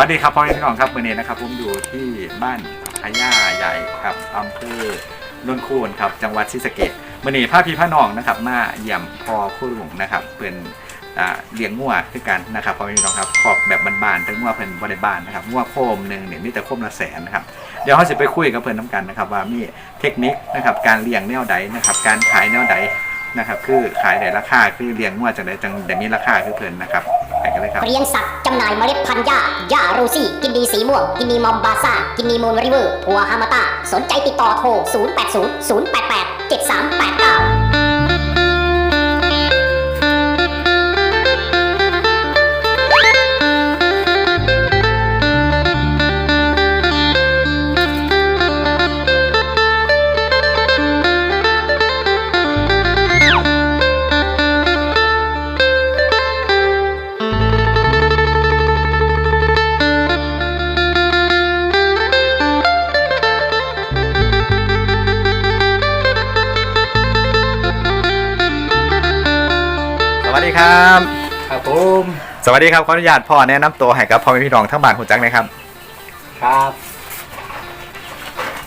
วัสดีครับพ่อแม่พี่น้องครับวันนี้นะครับผมอยู่ที่บ้านพญาใหญ่ครับอำเภอนนคูนครับจังหวัดศรีสะเกษวันนี้พาพี่พาน้องนะครับ มาเยี่ยมพ่อคู่หลวงนะครับเป็นเลี้ยงงัวคือกันนะครับพ่อแม่พี่น้องครับขอบแบบบานๆแต่งัวเพิ่นบ่ได้บ้านนะครับงัวโคมหนึ่งเนี่ยมีแต่โคมละแสนนะครับเดี๋ยวเราจะไปคุยกับเพิ่นน้ำกันนะครับว่ามีเทคนิคนะครับการเลี้ยงแนวใดนะครับการขายแนวใด นะครับ คือขายได้ราคาคือเลี้ยงงัวจังได้จังได้มีราคาคือเพิ่นนะครับไปกันเลยครับ เลี้ยงสัตว์จำหน่ายเมล็ดพันธุ์หญ้าหญ้าโรซี่ กินดีสีม่วง กินดีมอมบาซ่า กินดีมูนริเวอร์พัวฮามาตาสนใจติดต่อโทร 080 088 7389 ครับ ครับผมสวัสดีครับขออนุญาตพ่อแนะนำตัวให้กับพ่อแม่พี่น้องทั้งบ้านคุณจักรนะครับ ครับ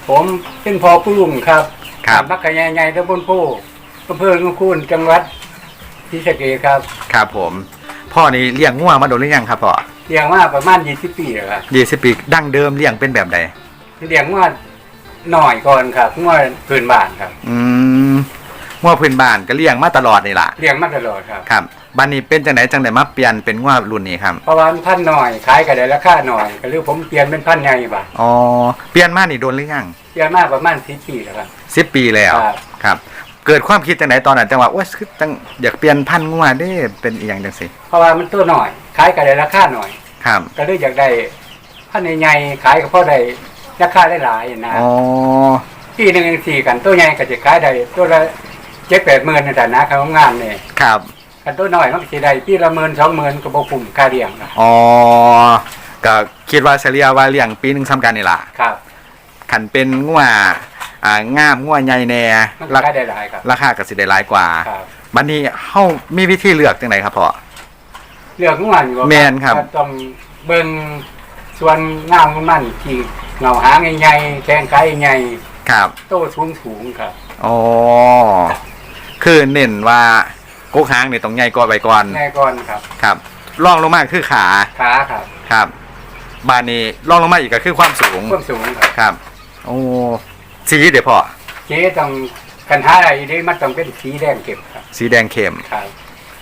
ผมเป็นพอผู้ลุงครับครับมักกะใหญ่ๆตำบลโพอำเภอลุงคูนจังหวัดศรีสะเกษครับครับผม พ่อนี่เลี้ยงงัวมาโดนหรือยังครับพ่อเลี้ยงมาประมาณ20ปีแล้วครับยี่สิบปีดั้งเดิมเลี้ยงเป็นแบบใดเลี้ยงมาหน่อยก่อนครับงวพื้นบ้านครับอืมงัวพื้นบ้านก็เลี้ยงมาตลอดนี่ล่ะเลี้ยงมาตลอดครับ ครับ บ้านนี้เป็นจังไหนจังไหนมาเปลี่ยนเป็นงัวรุ่นนี้ครับเพราะว่ามันพันหน่อยขายก็ได้ราคาหน่อยก็เลยผมเปลี่ยนเป็นพันใหญ่บ่าอ๋อเปลี่ยนมานี่โดนหรือยังเปลี่ยนมาประมาณ10ปีแล้วครับ สิบปีแล้วครับ ครับ เกิดความคิดจังไหนตอนนั้นจังหวะว่าคือจังอยากเปลี่ยนพันธุ์งัวได้เป็นอีหยังจังสิเพราะว่ามันตัวหน่อยขายก็ได้ราคาหน่อย ครับก็เลยอยากได้พันใหญ่ๆขายก็พอได้ราคาหลายๆนะอ๋อที่หนึ่งสี่กันตัวใหญ่ก็จะขายได้ตัวละเจ็ดแปดหมื่นในฐานะครับงานเนี่ยครับ กันตัวน้อยมันก็สิได้ปีละหมื่นสองหมื่นก็บ่คุ้มค่าเลี้ยงนะอ๋อก็คิดว่าเฉลี่ยว่าเลี้ยงปีหนึงซ้ำกันนี่ล่ะครับขันเป็นงัวอ่างามงัวใหญ่แน่มันราขายได้หลายครับราคาก็สิได้หลายกว่าครับบัดนี้เฮามีวิธีเลือกจังไดครับพ่อเลือกงานอยู่แม่นครับก็ต้องเบิ่งส่วนงามของมันที่เงาหางใหญ่ๆแข้งขาใหญ่ครับโตสูงๆครับอ๋อคือเน้นว่า กุกหางนี่ต้องใหญ่กว่าใบก่อนแน่ก่อนครับ ครับรองลงมาคือขาขาครับครับ บานนี้รองลงมาอีกก็คือความสูงความสูงครับครับ โอ้สีเดี๋ยวพ่อเจ๊ต้องกันหาอะไรได้มันต้องเป็นสีแดงเก็บครับ สีแดงเข้มครับ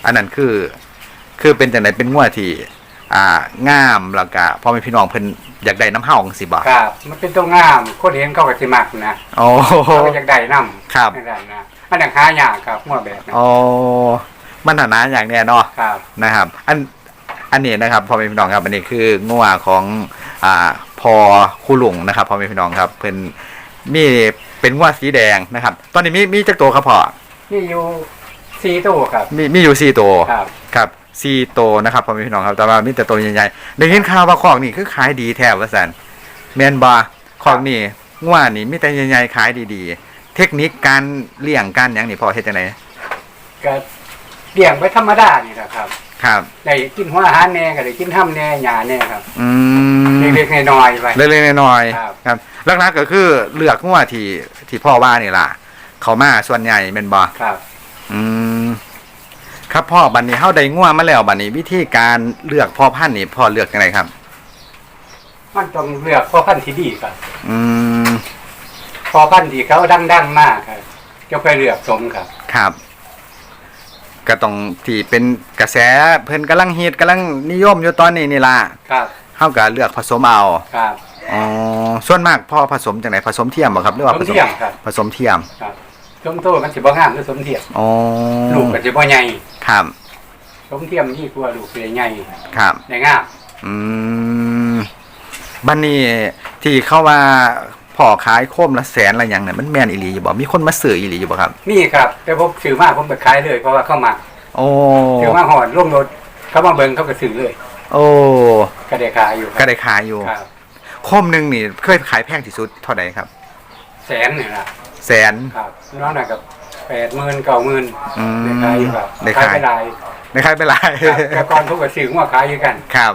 อันนั้นคือ คือเป็นจังไดเป็นงัวที่ อ่างามแล้วก็พ่อแม่พี่น้องเพิ่นอยากได้น้ำเฮาจังซี่บ่ครับ มันเป็นตัวงามคนเห็นเขาก็สิมักนะโอ้เขาก็อยากได้นำครับไม่ได้นะมันอยากหายากครับงัวแบบนั้นโอ้มันฐานะอย่างเนี้ยเนาะครับนะครับ อันอันนี้นะครับพ่อแม่พี่น้องครับ อันนี้คืองัวของอ่าพอคู่หลวงนะครับพ่อแม่พี่น้องครับเพิ่นมีเป็นงัวสีแดงนะครับ ตอนนี้มีมีจักตัวครับพ่อนี่อยู่สี่ตู้ครับ มีมีอยู่สี่ตัวครับครับ สี่ตัวนะครับพ่อแม่พี่น้องครับแต่ว่ามีแต่ตัวใหญ่ๆได้ยินข่าวว่าของนี่คือขายดีแท้ว่าซั่นแม่นบ่ของนี่งัวนี่มีแต่ใหญ่ๆขายดีๆ เทคนิคการเลี้ยงการหยังนี่พ่อเฮ็ดจังไดก็เลี้ยงไว้ธรรมดานี่แหละครับ ครับได้กินหัวอาหารแหน่ก็ได้กินห้ำแหน่หญ้าแหน่ครับ อืมเล็กๆน้อยๆไปเล็กๆน้อยครับๆครับหลักๆก็คือเลือกงัวที่ที่พ่อว่านี่ล่ะ เขามาส่วนใหญ่เป็นบ่ครับ อืม ครับพ่อบัดนี้เฮาได้งัวมาแล้วบัดนี้วิธีการเลือกพ่อพันธุ์นี่พ่อเลือกจังไดครับ มันต้องเลือกพ่อพันธุ์ที่ดีครับอืมพ่อพันธุ์ที่เขาดังๆมากครับจะไปเลือกสมครับ ครับก็ต้องที่เป็นกระแสเพิ่นกำลังฮิตกำลังนิยมอยู่ตอนนี้นี่ล่ะครับ เฮาก็เลือกผสมเอาครับ อ๋อส่วนมากพ่อผสมจังไดผสมเทียมบ่ครับหรือว่าสผมสมเทียมครับ ผสมเทียมครับสมโตมันสิบ่งามคือสมเทียมอ๋อลูกก็สิบ่ใหญ่ ครับ สมเทียมนี่กลัวลูกสิใหญ่ครับได้งามอืมบันนี้ที่เข้าว่าพ่อขายโคมละแสนละหยังเนี่ยมันแม่นอีหลีอยู่บ่มีคนมาซื้ออีหลีอยู่บ่ครับ นี่ครับ แต่ผมซื้อมาผมไปขายเลยเพราะว่าเข้ามาโอ้ซื้อมาหอดร่วมรถเขามาเบิ่งเขาก็ซื้อเลย โอ้ก็ได้ขายอยู่คก็รับได้ขายอยู่ครับโคมหนึงนี่เคยขายแพงที่สุดเท่าใดครับ แสนนี่ล่ะแสนครับน้องน่ะกับ แปดหมื่นเก้าหมื่นอืมได้ขายอยู่ครับได้ขายไปหลายได้ขายไปหลายครับแต่ก่อนพวกก็ซื้อมาขายอยู่กันครับ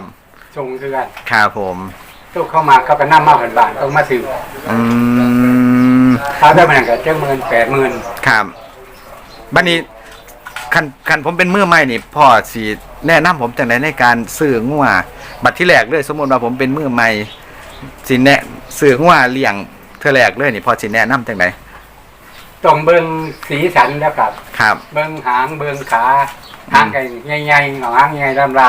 ทรงคือกันครับผมตู้เข้ามาเขาก็นำมาพันบาทต้องมาซื้ออืมถ้าได้มันก็เจ้าหมื่นแปดหมื่นครับบัดนี้คันคันผมเป็นมือใหม่นี่พ่อสิแนะนำผมจังไดในการซื้องัวบัดที่แรกเลยสมมุติว่าผมเป็นมือใหม่สิแนะซื้องัวเลี้ยงเทื่อแรกเลยนี่พ่อสิแนะนำจังได ต้องเบิ่งสีสันแล้วครับ ครับ เบิ่งหางเบิ่งขาหางไก่ใหญ่ๆหางใหญ่รำร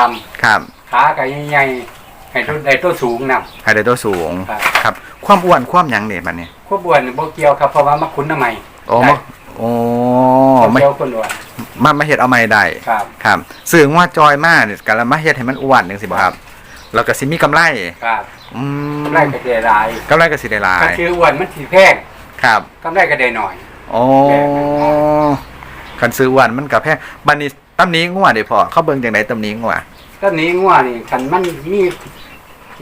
ครับำขาไก่ใหญ่ๆให้ตัวได้ตัวสูงนำให้ได้ตัวสูง ครับ ครับ ความอ้วนความหยังเนี่ยบัดนี้พวกบวนบ่เกี่ยวครับเพราะว่ามาคุ้นทำไมโอ้ได้มาโอ้บ่ไม่เกี่ยวคนอ้วนมามาเฮ็ดเอาไม่ได้ ครับ ครับซื้องัวจอยมาเนี่ยก็แล้วมาเฮ็ดให้มันอ้วนจังซี่บ่ครับ แล้วก็สิมีกำไร ครับอืมกำไรก็ได้หลายกำไรก็สิได้หลาถ้ายชื่ออ้วนมันสิแพงครับ กำไรก็ได้หน่อย โอ้คันซื้ออ้วนมันก็แพงบัดนี้ตำหนี้งัวเด้พอเขาเบิ่งจังไดตำหนี้งัวต้นนี้งัวนี่คันมันมี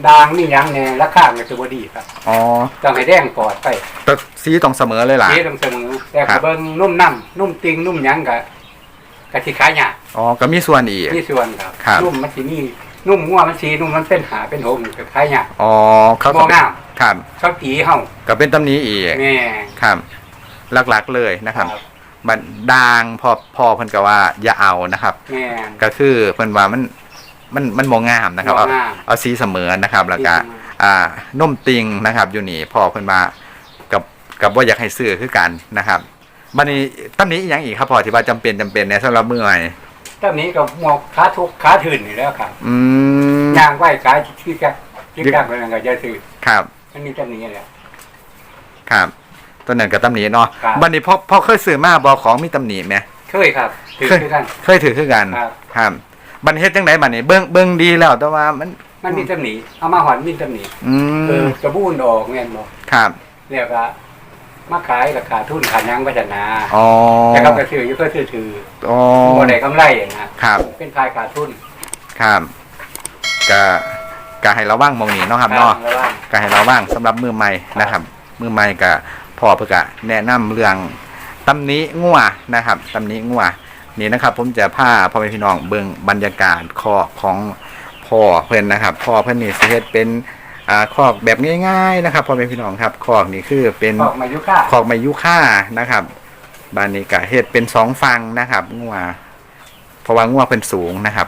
ดางมีหยังแน่ราคามันจะบ่ดีครับอ๋อต้องให้แดงปอดไปแต่สีต้องเสมอเลยล่ะ สีต้องเสมอแต่ครัก็บ เบิ่งนุ่มน้ำนุ่มติงนุ่มหยังก็ก็สิขายยากอ๋อก็มีส่วนอีก มีส่วนครับ ครับ นุ่มมันสิมีนุ่มงัวมันสีนุ่มมันเป็นหาเป็นหงก็ขายยาก อ๋อเขาบ่ก็งาม ครับเขาตีเฮาก็เป็นตำหนี้อีกแม่ครับ หลักๆเลยนะครับบัดดางพอพอเพิ่นก็ว่าอย่าเอานะครับ แม่น ก็คือเพิ่นว่ามันมันมันบ่งามนะครับบ่เอางามเอาสีเสมอนะครับ แล้วก็อ่านมติงนะครับอยู่นี่พ่อเพิ่นว่ากับกับบ่อยากให้ซื้อคือกันนะครับบัดนี้ตำหนี้อีหยังอีกครับพ่อที่ว่าจำเป็นจำเป็นในสำหรับมือใหม่ต้นนี้ก็หมอกขาทุกขาถื่นนี่แล้วครับอืมย่างไหว้ขาที่กักที่กักไปนั่นก็จะถือครับ มันมีต้นนี้แหละครับ ตัวนั้นก็ตำหนิเนาะครับ บัดนี้พ่อพ่อเคยซื้อมาบ่ของมีตำหนิไหม เคยครับถือเคย คือกัน เคยถือคือกันครับ ครับบัดนี้เฮ็ดจังไดบัดนี้เบิ่งเบิ่งดีแล้วแต่ว่ามัน มันมีตำหนิเอามาหอนมีตำหนิอืเอมอกระบูนออกแม่นบ่ครับเรียกว่ามาขายราคาทุนขายังพัฒนาอ๋อแต่เขาก็ถืออยู่ก็ถือถืออ๋อบ่ได้กำไรอะนะครับ เป็นขายขาดทุนครับก็ก็ให้เราว่างมองนี้เนาะครับเนาะแล้วว่าก็ให้เราว่างสำหรับมือใหม่นะครับ มือใหม่ก็ พ่อเพื่อกะแนะนำเรื่องตำหนี้งัวนะครับตำหนี้งัวนี่นะครับ ผมจะพาพ่อแม่พี่น้องเบิ่งบรรยากาศคอกของพ่อเพื่อนนะครับพ่อเพื่อนนี่สิเฮ็ดเป็นอ่าคอกแบบง่าย ๆนะครับพ่อแม่พี่น้องครับคอกนี่คือเป็นออกมายุค่าคอกไม้ยุค่านะครับบ้านนี้ก็เฮ็ดเป็นสองฟังนะครับงัวเพราะว่างัวเป็นสูงนะครับ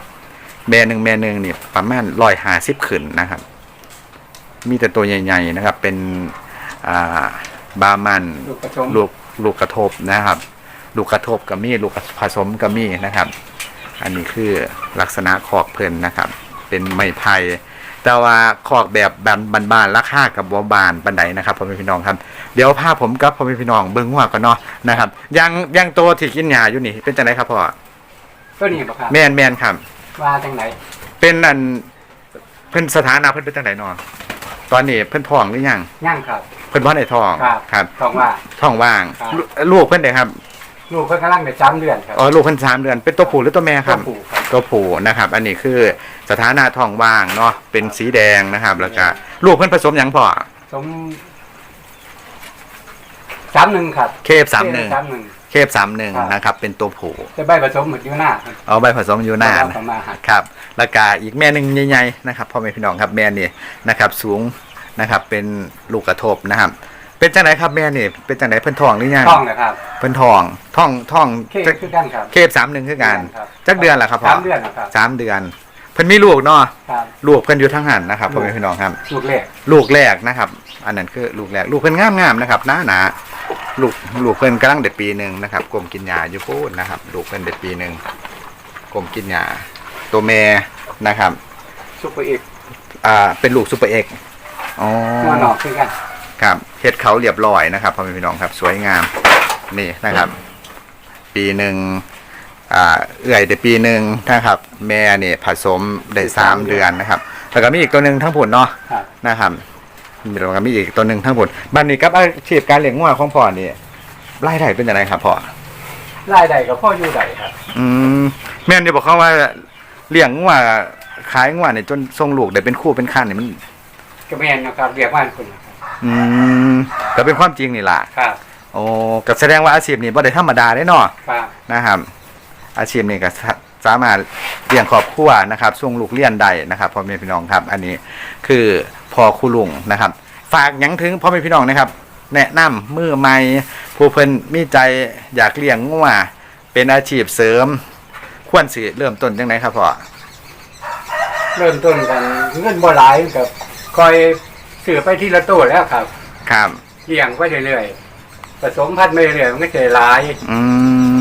แม่หนึ่งแม่หนึ่งนี่ประมาณร้อยห้าสิบขึ้นนะครับ มีแต่ตัวใหญ่ ๆนะครับ เป็นอ่า บามันลูกผสมลูกลูกกระทบนะครับ ลูกกระทบก็มีลูกผสมก็มีนะครับ อันนี้คือลักษณะคอกเพิ่นนะครับ เป็นไม้ไผ่แต่ว่าคอกแบบบานๆราคากับบัวบานบันไดนะครับพ่อแม่พี่น้องครับ เดี๋ยวพาผมกับพ่อแม่พี่น้องเบิ้งว่ากันเนาะนะครับยังยังโตวที่กินหญ้าอยู่นี่เป็นจังไดครับพ่อตัวนี้บ่ครับแมนแมนครับ ว่าจังไหนเป็นอันเพิ่นสถานะเพิ่นเป็นจังไดเนาะตอนนี้เพิ่นท้องหรือยังย่างครับเพิ่นบ่ได้ท้องครับ ครับต้องว่าท้องว่าง ครับลูลูกเพิ่นได้ครับลูกเพิ่นกำลังได้สามเดือนครับอ๋อลูกเพิ่นสามเดือนเป็นตัวผู้หรือตัวแม่ครับ ตัวผู้ครับ ตัวผู้นะครับ อันนี้คือสถานะท้องว่างเนาะเป็นสีแดงนะครับ แล้วก็ลูกเพิ่นผสมหยังพ่อสมสามหนึ่งครับเคฟสามหนึ่งสามหนึ่ง เคฟสามหนึ่งครับ นะครับ เป็นตัวผู้แต่ใบผสมเหมือนอยู่หน้าครับเอาใบผสมอยู่หน้าประมาณหัก ครับแล้วก็อีกแม่หนึ่งใหญ่ๆนะครับพ่อแม่พี่น้องครับแม่นี่นะครับ สูง นะครับ เป็นลูกกระทบนะครับ เป็นจังไหนครับแม่นี่เป็นจังไหนเพิ่นทองหรือยังท้องนะครับเพิ่นทองทองทองเคคือกันครับเคฟสามหนึ่งคือกันครับจักเดือนละครับพ่อสามเดือนนะครับสามเดือน เพิ่นมีลูกเนาะครับลูกเพิ่นอยู่ทั้งหันนะครับพ่อแม่พี่น้องครับ ลูกแรกลูกแรกนะครับ อันนั้นคือลูกแรกลูกเพิ่นงามๆนะครับหน้าหนาลูกลูกเพิ่นกำลังเด็ดปีหนึ่งนะครับกลมกินยาอยู่พูดนะครับ ลูกเพิ่นเด็ดปีหนึ่งกลมกินยาตัวแม่นะครับซุปเปอร์เอกอ่าเป็นลูกซูเปอร์เอ็ก ซ์อ๋อหัวนอกคือกันครับเฮ็ดเขาเรียบร้อยนะครับพ่อแม่พี่น้องครับ สวยงามนี่นะครับ ปีหนึ่งอ่าเอื่อยได้ปีหนึ่งนะครับ แม่เนี่ยผสมได้สามเดือนนะครับแล้วก็มีอีกตัวหนึ่งทั้งผลเนาะครับนะครับมีแล้วก็มีอีกตัวหนึ่งทั้งหมดบันนี้กับอาชีพการเลี้ยงงัวของพ่อนี่รายได้เป็นยังไงครับพ่อรายได้กับพ่ออยู่ใดครับ อืมแม่นเดี๋ยวบอกเขาว่าเลี้ยงงัวขายงัวเนี่ยจนทรงลูกได้เป็นคู่เป็นขั้นนี่มัน ก็แม่นนะครับเรียกว่าคุณนะครับอืมก็เป็นความจริงนี่ล่ะครับโอ้ก็แสดงว่าอาชีพนี้บ่ได้ธรรมดาได้เนาะครับนะครับ อาชีพนี้ก็สามารถเลี้ยงครอบครัวนะครับส่งลูกเรียนได้นะครับพ่อแม่พี่น้องครับ อันนี้คือพ่อครูลุงนะครับ ฝากหยังถึงพ่อแม่พี่น้องนะครับ แนะนำมือใหม่ผู้เพิ่นมีใจอยากเลี้ยงงัวเป็นอาชีพเสริม ควรสิเริ่มต้นจังไดครับพ่อเริ่มต้นกันเงินบ่หลายกับ คอยซื้อไปที่ละตัวแล้วครับครับเลี้ยงไปเรื่อยๆผสมพันธุ์ไปเรื่อยๆมันก็จะหลาย อื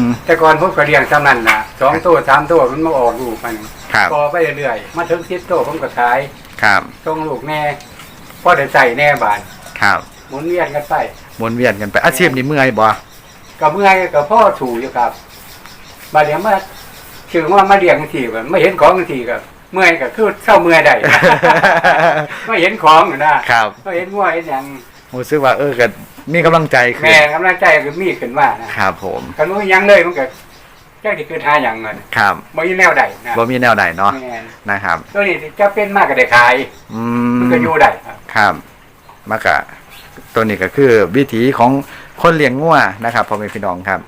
มแต่ก่อนผมก็เลี้ยงซ้ำนั่นนะสองตัวสามตัวมันมาออกลูกมันครับพอไปเรื่อยๆมาถึงสิบตัวผมก็ขายครับส่งลูกแน่พอได้ใส่แน่บานครับหมุนเวียนกันไปหมุนเวียนกันไปอาชีพนี้เมื่อยบ่กับเมื่อยกับพ่อถูอยู่ครับบาดเดี๋ยวมาชื่อว่ามาเลี้ยงทีแบบไม่เห็นของทีกับ เมื่อยก็คือเศร้าเมื่อยได้ไม่เห็นของอยู่นะครับไม่เห็นงัวเห็นหยังรู้สึกว่าเออก็มีกำลังใจขึ้นแม่กำลังใจก็มีขึ้นว่านะครับผมกันว่ายังเลยมันก็แค่ที่คือทาอย่างเงินครับไม่มีแนวใดนะบ่มีแนวใดเนาะแม่นนะครับตัวนี้จะเป็นมากก็ได้ขายอืมันก็อยู่ได้ครับครับมากะตัวนี้ก็คือวิถีของคนเลี้ยงงัวนะครับพ่อแม่พี่น้องครับ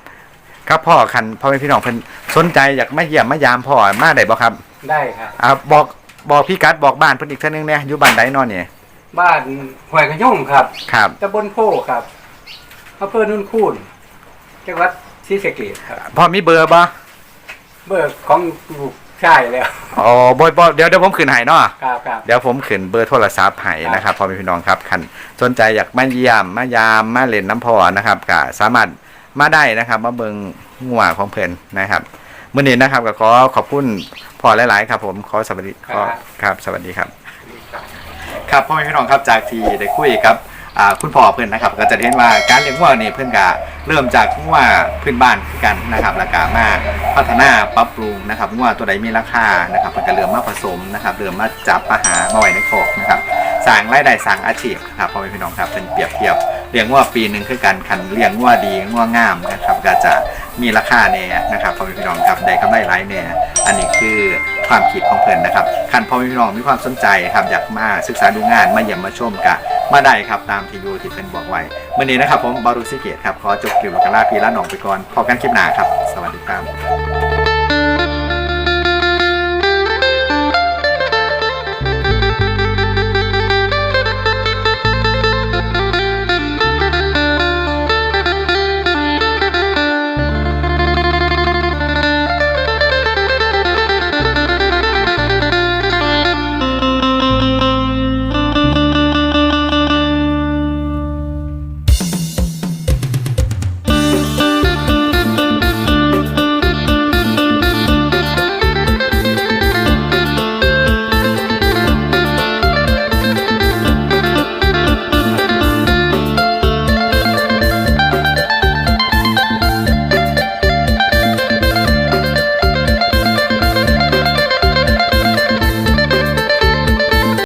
ครับพ่อคันพ่อแม่พี่น้องเพิ่นสนใจอยากมาเยี่ยมมายามพ่อมาได้บ่ครับ ได้ครับ อ่าบอกบอกพี่กัดบอกบ้านเพิ่นอีกเท่านึงเนี่ยอยู่บ้านใดเนอนนี่บ้านห้วยขยุ่งครับครับ ตำบลโพครับอำเภอนุ่นคูนจังหวัดศรีสะเกษครับพ่อมีเบอร์บ่เบอร์ของลูกชายแล้วอ๋อบ่บ่เดี๋ยวเดี๋ยวผมขึ้นให้เนาะ ครับครับ เดี๋ยวผมขึ้นเบอร์โทรศัพท์ให้นะครับพ่อแม่พี่น้องครับคันสนใจอยากมาเยี่ยมมายามมาเล่นน้ำพ่อนะครับก็สามารถมาได้นะครับ มาเบิงงัวของเพิ่นนะครับ มื้อนี้นะครับก็ขอขอบคุณพ่อหลายๆ ครับผมขอสวัสดีขอครับ สวัสดีครับ ครับพ่อแม่พี่น้องครับจากที่ได้คุยกับอ่าคุณพ่อเพื่อนนะครับ ก็จะเห็นว่าการเลี้ยงวัวนี่เพื่อนก็เริ่มจากงัวพื้นบ้านคือกันนะครับแล้วก็มาพัฒนาปรับปรุงนะครับงัวตัวใดมีราคานะครับเพื่อนก็เริ่มมาผสมนะครับเริ่มมาจับมาหามาไว้ในคอกนะครับสร้างรายได้สร้างอาชีพครับพ่อแม่พี่น้องครับเป็นเปรียบเทียบ เลี้ยงวัวปีหนึ่งคือกันคันเลี้ยงวัวดีงัวงามนะครับก็จะมีราคาแน่นะครับพ่อแม่พี่น้องครับได้กำไรหลายแน่อันนี้คือความคิดของเพื่อนนะครับคันพ่อแม่พี่น้องมีความสนใจครับอยากมาศึกษาดูงานมาเยี่ยมมาชมกะมาได้ครับตามที่ยูที่เพื่นบอกไว้วันนี้นะครับผมบารุสิเกตครับขอจบคลิปล้วกันลาพีละหนองไปก่อนพอกันคลิปหน้าครับ สวัสดีครับ